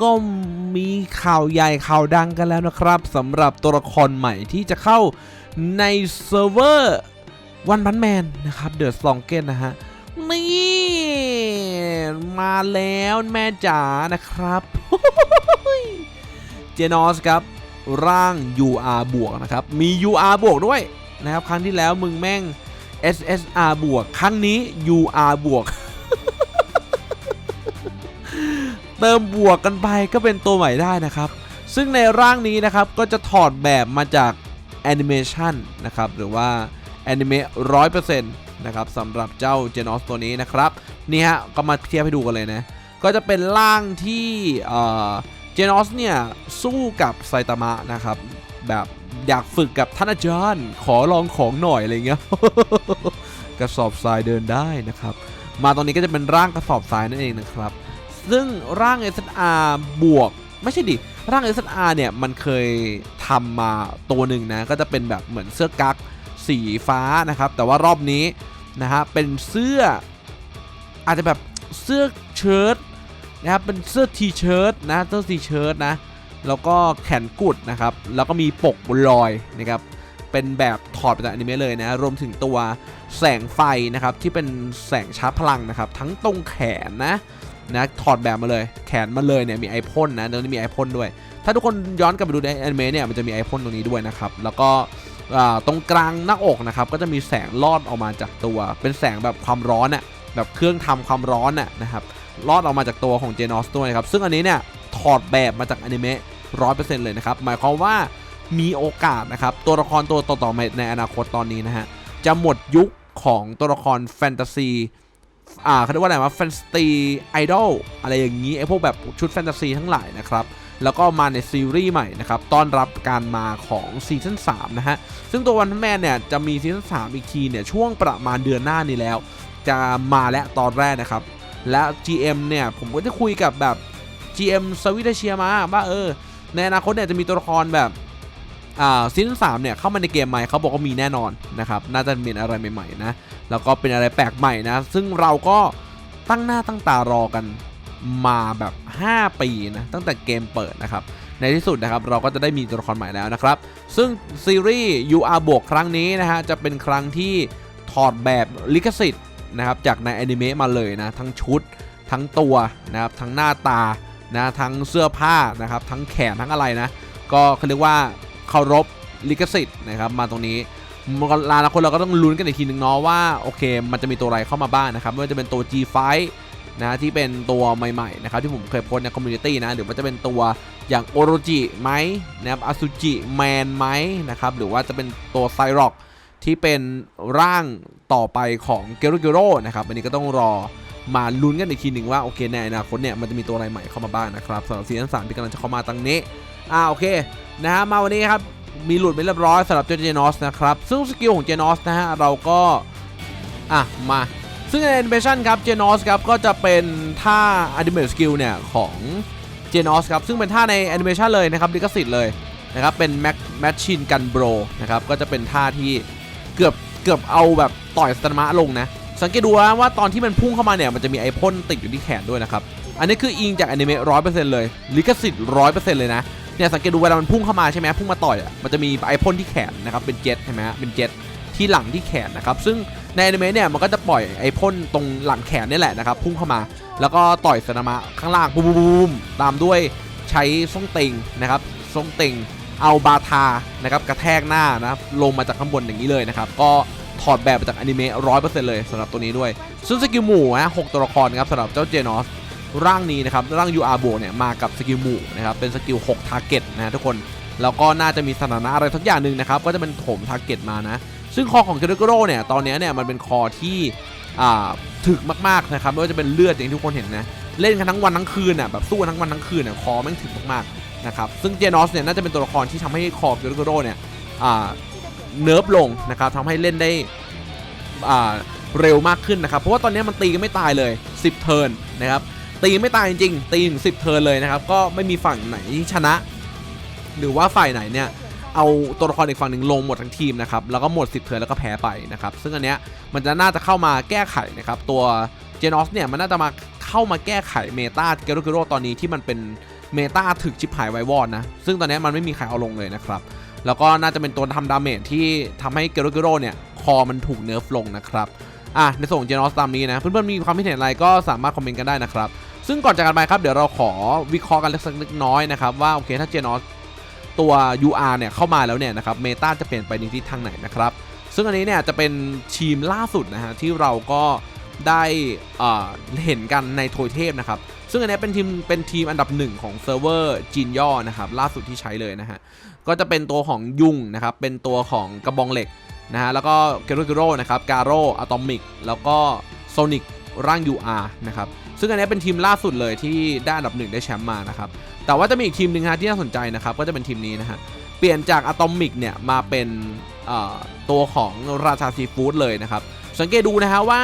ก็มีข่าวใหญ่ข่าวดังกันแล้วนะครับสำหรับตัวละครใหม่ที่จะเข้าในเซิร์ฟเวอร์วันพันแมนนะครับเดอะสองเกนนะฮะนี่มาแล้วแม่จ๋านะครับเจนอสครับ ร่าง UR บวกนะครับ มี UR บวกด้วยนะครับ ครั้งที่แล้วมึงแม่ง SSR บวก ครั้งนี้ UR บวก เติมบวกกันไปก็เป็นตัวใหม่ได้นะครับ ซึ่งในร่างนี้นะครับก็จะถอดแบบมาจากแอนิเมชันนะครับหรือว่าแอนิเมะร้อยเปอร์เซ็นต์นะครับสำหรับเจ้าเจนอสตัวนี้นะครับนี่ฮะก็มาเทียบให้ดูกันเลยนะ ก็จะเป็นร่างที่เจนอสเนี่ย สู้กับไซตามะนะครับ แบบอยากฝึกกับท่านอาจารย์ ขอลองของหน่อยอะไรเงี้ยกระสอบทรายเดินได้นะครับ มาตอนนี้ก็จะเป็นร่างกระสอบทรายนั่นเองนะครับ ซึ่งร่าง SR บวก ไม่ใช่ดิ ร่าง SR เนี่ย มันเคยทำมาตัวหนึ่งนะ ก็จะเป็นแบบเหมือนเสื้อกั๊กสีฟ้านะครับ แต่ว่ารอบนี้นะฮะ เป็นเสื้อ อาจจะแบบเสื้อเชิ้ตนะครับ เป็นเสื้อทีเชิ้ตนะ เสื้อทีเชิ้ตนะ แล้วก็แขนกุดนะครับ แล้วก็มีปกบนลอยนะครับ เป็นแบบถอดมาจากอนิเมะเลยนะ รวมถึงตัวแสงไฟนะครับที่เป็นแสงชาร์จพลังนะครับ ทั้งตรงแขนนะ นะถอดแบบมาเลย แขนมาเลยเนี่ยมีไอพ่นนะตรงนี้มีไอพ่นด้วย ถ้าทุกคนย้อนกลับไปดูในอนิเมะเนี่ยมันจะมีไอพ่นตรงนี้ด้วยนะครับแล้วก็ตรงกลางหน้าอกนะครับก็จะมีแสงลอดออกมาจากตัว เป็นแสงแบบความร้อนอะแบบเครื่องทำความร้อนน่ะนะครับลอดออกมาจากตัวของเจนอสด้วยครับซึ่งอันนี้เนี่ยถอดแบบมาจากอนิเมะร้อยเปอร์เซ็นต์เลยนะครับหมายความว่ามีโอกาสนะครับตัวละครตัวต่อๆในอนาคตตอนนี้นะฮะจะหมดยุคของตัวละครแฟนตาซี อ่าเขาเรียกว่าอะไรวะแฟนตาซีไอดอลอะไรอย่างนี้ไอพวกแบบชุดแฟนตาซีทั้งหลายนะครับ แล้วก็มาในซีรีส์ใหม่นะครับต้อนรับการมาของซีซั่น3นะฮะ ซึ่งตัววันแมนเนี่ย จะมีซีซั่น3อีกทีเนี่ย ช่วงประมาณเดือนหน้านี้แล้ว จะมาและตอนแรกนะครับ และ GM เนี่ย ผมก็จะคุยกับแบบ GM สวิตเชียมาว่าเออในอนาคตเนี่ยจะมีตัวละครแบบ ซีซั่นสามเนี่ยเข้ามาในเกมใหม่เขาบอกว่ามีแน่นอนนะครับน่าจะเป็นอะไรใหม่ๆนะแล้วก็เป็นอะไรแปลกใหม่นะ ซึ่งเราก็ตั้งหน้าตั้งตารอกันมาแบบ 5 ปีนะตั้งแต่เกมเปิดนะครับในที่สุดนะครับเราก็จะได้มีตัวละครใหม่แล้วนะครับ ซึ่งซีรีส์ UR บวกครั้งนี้นะฮะจะเป็นครั้งที่ถอดแบบลิขสิทธิ์นะครับจากในอนิเมะมาเลยนะทั้งชุด ทั้งตัวนะครับทั้งหน้าตานะทั้งเสื้อผ้านะครับทั้งแขนทั้งอะไรนะก็เขาเรียกว่า เคารพลิขสิทธิ์นะครับมาตรงนี้มันก็ลาละคนเราก็ต้องลุ้นกันอีกทีหนึ่งเนาะว่าโอเค มันจะมีตัวอะไรเข้ามาบ้างนะครับไม่ว่าจะเป็นตัว G5 นะที่เป็นตัวใหม่ๆนะครับที่ผมเคยโพสในคอมมูนิตี้นะหรือว่าจะเป็นตัวอย่างโอโรจิไหมนะครับอสุจิแมนไหมนะครับหรือว่าจะเป็นตัวไซร็อกที่เป็นร่างต่อไปของเกโรเกโรนะครับอันนี้ก็ต้องรอ มาลุ้นกันอีกทีหนึ่งว่าโอเคในอนาคตเนี่ยมันจะมีตัวอะไรใหม่เข้ามาบ้างนะครับสำหรับซีซั่นสามที่กำลังจะเข้ามาตั้งนี้อ่าโอเคนะฮะมาวันนี้ครับมีหลุดไปเรียบร้อยสำหรับเจนอสนะครับซึ่งสกิลของเจนอสนะฮะเราก็อะมาซึ่งในแอนิเมชันครับเจนอสครับก็จะเป็นท่าอัติเม e สกิลเนี่ยของเจนอสครับซึ่งเป็นท่าในแอนิเมชันเลยนะครับลิขสิทธิ์เลยนะครับเป็นแม็กแมชชินกันโบรนะครับก็จะเป็นท่าที่เกือบเกือบเอาแบบต่อยสตาร์มะลงนะ สังเกตดูว่าตอนที่มันพุ่งเข้ามาเนี่ยมันจะมีไอพ่นติดอยู่ที่แขนด้วยนะครับ อันนี้คืออิงจากอนิเมะร้อยเปอร์เซ็นต์เลย ลิขสิทธิ์ร้อยเปอร์เซ็นต์เลยนะ เนี่ยสังเกตดูเวลามันพุ่งเข้ามาใช่ไหมพุ่งมาต่อยอะมันจะมีไอพ่นที่แขนนะครับ เป็นเจ็ตใช่ไหมฮะเป็นเจ็ตที่หลังที่แขนนะครับ ซึ่งในอนิเมะเนี่ยมันก็จะปล่อยไอพ่นตรงหลังแขนนี่แหละนะครับ พุ่งเข้ามา แล้วก็ต่อยสนามะข้างล่างบูมบูมตามด้วยใช้ส้งติงนะครับส้งติงเอาบาทานะครับกระแทกหน้านะครับลงมาจากข้างบนอย่างนี้เลยนะครับก็ ถอดแบบมาจากอนิเมะร้อยเปอร์เซ็นต์เลยสำหรับตัวนี้ด้วยซึ่งสกิลหมู่นะหกตัวละครครับสำหรับเจ้าเจนอสร่างนี้นะครับร่าง UR โบเนี่ยมากับสกิลหมู่นะครับเป็นสกิล6 t a r g e t นะฮะทุกคนแล้วก็น่าจะมีสถานะอะไรสักอย่างหนึ่งนะครับก็จะเป็นโถม t a r g e t มานะซึ่งคอของเจเนโกโรเนี่ยตอนนี้เนี่ยมันเป็นคอที่ถึกมากๆนะครับไม่ว่าจะเป็นเลือดอย่างที่ทุกคนเห็นนะเล่นกันทั้งวันทั้งคืนอะแบบสู้ทั้งวันทั้งคืนอะคอแม่งถึกมากๆนะครับซึ่งเจนอสเนี่ยน่าจะเป็นตัวละครที่ทำให้คอเจเนโกโรเนี่ย เนิร์ฟลงนะครับทำให้เล่นได้เร็วมากขึ้นนะครับ เพราะว่าตอนนี้มันตีกันไม่ตายเลย 10 เทิร์นนะครับตีไม่ตายจริงๆตีถึง10เทิร์นเลยนะครับ ก็ไม่มีฝั่งไหนชนะ หรือว่าฝ่ายไหนเนี่ย เอาตัวละครอีกฝั่งหนึ่งลงหมดทั้งทีมนะครับ แล้วก็หมดสิบเทิร์นแล้วก็แพ้ไปนะครับ ซึ่งอันเนี้ยมันจะน่าจะเข้ามาแก้ไขนะครับ ตัวเจนอสเนี่ยมันน่าจะมาเข้ามาแก้ไขเมตาเกโรเกโรตอนนี้ที่มันเป็นเมตาถึกชิบหายไววอดนะ ซึ่งตอนนี้มันไม่มีใครเอาลงเลยนะครับ แล้วก็น่าจะเป็นตัวทำดาเมจที่ทำให้เกโรเกโรเนี่ยคอมันถูกเนิร์ฟลงนะครับอะในส่วนของเจนอสตามนี้นะ เพื่อนๆมีความคิดเห็นอะไรก็สามารถคอมเมนต์กันได้นะครับ ซึ่งก่อนจากกันไปครับเดี๋ยวเราขอวิเคราะห์กันเล็กสักเล็กน้อยนะครับว่าโอเคถ้าเจนอสตัว UR เนี่ยเข้ามาแล้วเนี่ยนะครับเมตาจะเปลี่ยนไปในทิศทางไหนนะครับซึ่งอันนี้เนี่ยจะเป็นทีมล่าสุดนะฮะที่เราก็ได้เอ่อเห็นกันในโทยเทพนะครับ ซึ่งอันนี้เป็นทีมเป็นทีมอันดับหนึ่งของเซิร์ฟเวอร์จีนย่อนะครับล่าสุดที่ใช้เลยนะฮะก็จะเป็นตัวของยุงนะครับเป็นตัวของกระบองเหล็กนะฮะแล้วก็เกโรเกโรนะครับกาโรอะตอมิกแล้วก็โซนิกร่าง UR นะครับซึ่งอันนี้เป็นทีมล่าสุดเลยที่ได้อันดับหนึ่งได้แชมป์มานะครับแต่ว่าจะมีอีกทีมหนึ่งฮะที่น่าสนใจนะครับก็จะเป็นทีมนี้นะฮะเปลี่ยนจากอะตอมิกเนี่ยมาเป็นเอ่อตัวของราชาซีฟู้ดเลยนะครับสังเกตดูนะฮะว่า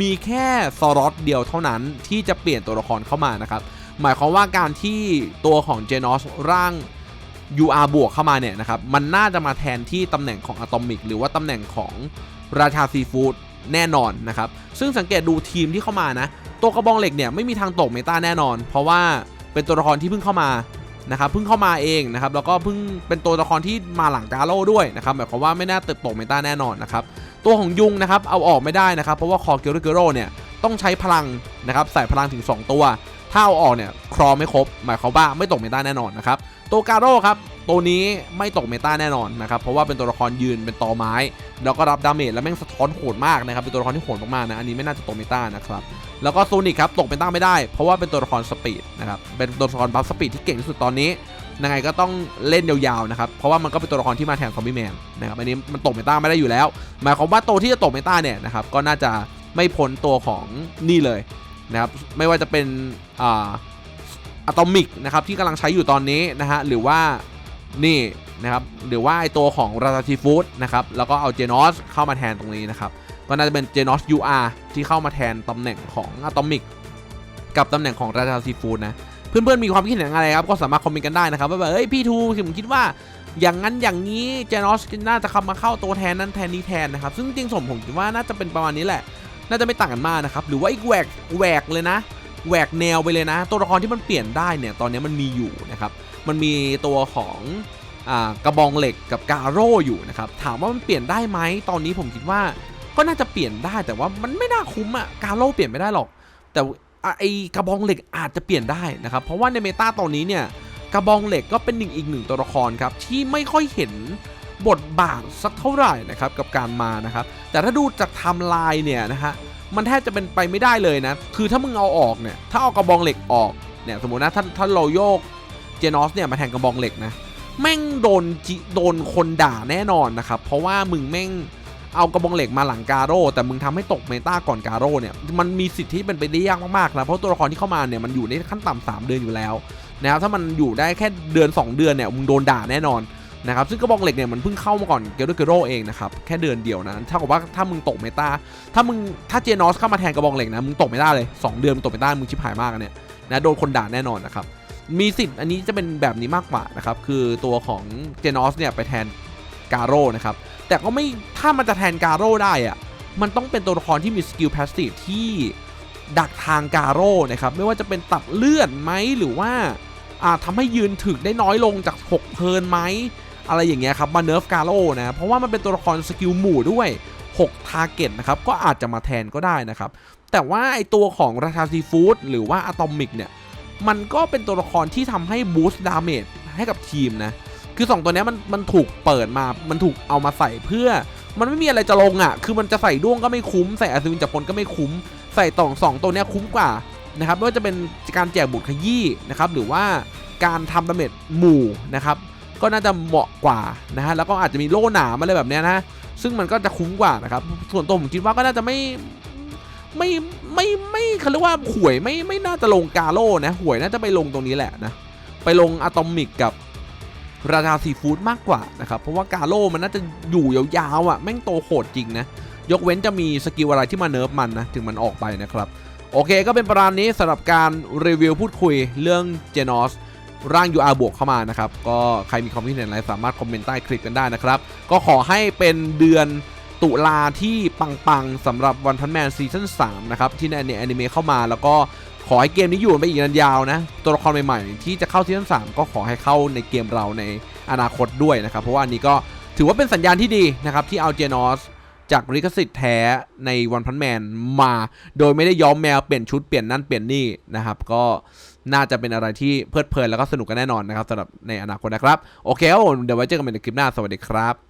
มีแค่สล็อตเดียวเท่านั้นที่จะเปลี่ยนตัวละครเข้ามานะครับ หมายความว่าการที่ตัวของเจนอสร่าง UR บวกเข้ามาเนี่ยนะครับ มันน่าจะมาแทนที่ตำแหน่งของอะตอมิกหรือว่าตำแหน่งของราชาซีฟู้ดแน่นอนนะครับ ซึ่งสังเกตดูทีมที่เข้ามานะ ตัวกระบองเหล็กเนี่ยไม่มีทางตกเมตาแน่นอน เพราะว่าเป็นตัวละครที่เพิ่งเข้ามานะครับเพิ่งเข้ามาเองนะครับแล้วก็เพิ่งเป็นตัวละครที่มาหลังกาโร่ด้วยนะครับหมายความว่าไม่น่าติดตกเมตาแน่นอนนะครับ ตัวของยุงนะครับเอาออกไม่ได้นะครับ เพราะว่าคอเกโรเกโรเนี่ยต้องใช้พลังนะครับใส่พลังถึง 2 ตัว ถ้าเอาออกเนี่ยครอไม่ครบ หมายความว่าไม่ตกเมตาแน่นอนนะครับตัวกาโร่ครับตัวนี้ไม่ตกเมตาแน่นอนนะครับเพราะว่าเป็นตัวละครยืนเป็นตอไม้ แล้วก็รับดาเมจแล้วแม่งสะท้อนโหดมากนะครับเป็นตัวละครที่โหดมากๆนะอันนี้ไม่น่าจะตกเมตานะครับแล้วก็โซนิกครับตกเป็นตั้งไม่ได้ เพราะว่าเป็นตัวละครสปีดนะครับเป็นตัวละครบัฟสปีดที่เก่งที่สุดตอนนี้ ยังไงก็ต้องเล่นยาวๆนะครับ เพราะว่ามันก็เป็นตัวละครที่มาแทนซอมบี้แมนนะครับ อันนี้มันตกเมตาไม่ได้อยู่แล้ว หมายความว่าตัวที่จะตกเมตาเนี่ยนะครับ ก็น่าจะไม่พ้นตัวของนี่เลยนะครับ ไม่ว่าจะเป็นอ่าอะตอมิกนะครับที่กำลังใช้อยู่ตอนนี้นะฮะ หรือว่านี่นะครับ หรือว่าไอตัวของรา t าทีฟูดนะครับ แล้วก็เอาเจนอสเข้ามาแทนตรงนี้นะครับ ก็น่าจะเป็น Genos UR ที่เข้ามาแทนตำแหน่งของ Atomic กับตำแหน่งของราชาซีฟูดนะ เพื่อนๆมีความคิดเห็นอะไรครับก็สามารถคอมเมนต์กันได้นะครับว่าแบบเอ้ยพี่ทูผมคิดว่าอย่างนั้นอย่างนี้ Genos น่าจะเข้ามาเข้าตัวแทนนั้นแทนนี้แทนนะครับซึ่งจริงๆสมผมคิดว่าน่าจะเป็นประมาณนี้แหละ น่าจะไม่ต่างกันมากนะครับหรือว่าอีกแหวกแหวกเลยนะแหวกแนวไปเลยนะ ตัวละครที่มันเปลี่ยนได้เนี่ยตอนนี้มันมีอยู่นะครับมันมีตัวของอกระบองเหล็กกับกาโร่อยู่นะครับถามว่ามันเปลี่ยนได้ไหมตอนนี้ผมคิดว่าก็น่าจะเปลี่ยนได้แต่ว่ามันไม่น่าคุ้มอะกาโร่เปลี่ยนไม่ได้หรอก แต่ ไอกระบองเหล็กอาจจะเปลี่ยนได้นะครับ เพราะว่าในเมตาตอนนี้เนี่ยกระบองเหล็กก็เป็นหนึ่งอีกหนึ่งตัวละครครับที่ไม่ค่อยเห็นบทบาทสักเท่าไหร่นะครับกับการมานะครับ แต่ถ้าดูจากไทม์ไลน์เนี่ยนะฮะมันแทบจะเป็นไปไม่ได้เลยนะ คือถ้ามึงเอาออกเนี่ยถ้าเอากระบองเหล็กออกเนี่ยสมมตินะถ้าถ้าเราโยกเจนอสเนี่ยมาแทนกระบองเหล็กนะแม่งโดนจิโดนคนด่าแน่นอนนะครับเพราะว่ามึงแม่ง เอากระบองเหล็กมาหลังการโร่แต่มึงทำให้ตกเมตาก่อนการโร่เนี่ยมันมีสิทธิ์ที่เป็นไปได้ยากมากๆนะเพราะตัวละครที่เข้ามาเนี่ยมันอยู่ในขั้นต่ำสามเดือนอยู่แล้วนะครับถ้ามันอยู่ได้แค่เดือน 2 เดือนเนี่ยมึงโดนด่าแน่นอนนะครับซึ่งกระบองเหล็กเนี่ยมันเพิ่งเข้ามาก่อนเกโรเกโร่เองนะครับแค่เดือนเดียวนะถ้ากับว่าถ้ามึงตกเมตาถ้ามึงถ้าเจนอสเข้ามาแทนกระบองเหล็กนะมึงตกเมตาเลย 2 เดือนมึงตกเมตามึงชิบหายมากเนี่ยนะโดนคนด่าแน่นอนนะครับมีสิทธิ์อันนี้จะเป็นแบบนี้มากกว่านะครับคือตัวของเจนอสเนี่ยไปแทนกาโร่นะครับ แต่ก็ไม่ถ้ามันจะแทนการโร่ได้อะมันต้องเป็นตัวละครที่มีสกิลพาสซีฟที่ดักทางการโร่นะครับไม่ว่าจะเป็นตัดเลือดไหมหรือว่าอ่าทำให้ยืนถึกได้น้อยลงจาก 6 เพลินไหมอะไรอย่างเงี้ยครับมาเนิร์ฟการโร่นะเพราะว่ามันเป็นตัวละครสกิลหมู่ด้วย6ทาร์เก็ตนะครับก็อาจจะมาแทนก็ได้นะครับ แต่ว่าไอตัวของราชาซีฟู้ดหรือว่าอะตอมิกเนี่ย มันก็เป็นตัวละครที่ทำให้บูสต์ดาเมจให้กับทีมนะ คือ 2 ตัวนี้มันมันถูกเปิดมา มันถูกเอามาใส่เพื่อ มันไม่มีอะไรจะลงอะ คือมันจะใส่ด้วงก็ไม่คุ้ม ใส่อัศวินจักพลก็ไม่คุ้ม ใส่ต่องสองตัวนี้คุ้มกว่านะครับ ไม่ว่าจะเป็นการแจกบุตรขยี้นะครับ หรือว่าการทำดาเมจหมู่นะครับ ก็น่าจะเหมาะกว่านะฮะ แล้วก็อาจจะมีโล่หนามอะไรแบบเนี้ยนะ ซึ่งมันก็จะคุ้มกว่านะครับ ส่วนตัวผมคิดว่าก็น่าจะไม่ไม่ไม่ไม่เขาเรียกว่าหวยไม่ไม่น่าจะลงกาโร่นะหวยน่าจะไปลงตรงนี้แหละนะ ไปลงอะตอมิกกับ ราชาซีฟู้ดมากกว่านะครับเพราะว่ากาโร่มันน่าจะอยู่ยาวๆอะแม่งโตโหดจริงนะยกเว้นจะมีสกิลอะไรที่มาเนิร์ฟมันนะถึงมันออกไปนะครับโอเคก็เป็นประมาณนี้สำหรับการรีวิวพูดคุยเรื่องเจนอสร่าง UR บวกเข้ามานะครับ ก็ใครมีความคิดเห็นอะไรสามารถคอมเมนต์ใต้คลิปกันได้นะครับ ก็ขอให้เป็นเดือนตุลาที่ปังๆสำหรับวันพันแมนซีซั่น3นะครับ ที่ในแอนิเมะเข้ามาแล้วก็ ขอให้เกมนี้อยู่ไปอีกนานยาวนะ ตัวละครใหม่ๆ ที่จะเข้าซีซั่น3ก็ขอให้เข้าในเกมเราในอนาคตด้วยนะครับ เพราะว่านนี้ก็ถือว่าเป็นสัญญาณที่ดีนะครับ ที่เอาเจนอสจากลิขสิทธิ์แท้ในวันพันแมนมา โดยไม่ได้ย้อมแมวเปลี่ยนชุดเปลี่ยนนั่นเปลี่ยนนี่นะครับ ก็น่าจะเป็นอะไรที่เพลิดเพลินแล้วก็สนุกกันแน่นอนนะครับสำหรับในอนาคตนะครับ โอเคครับผมเดี๋ยวไว้เจอกันใหม่ในคลิปหน้าสวัสดีครับ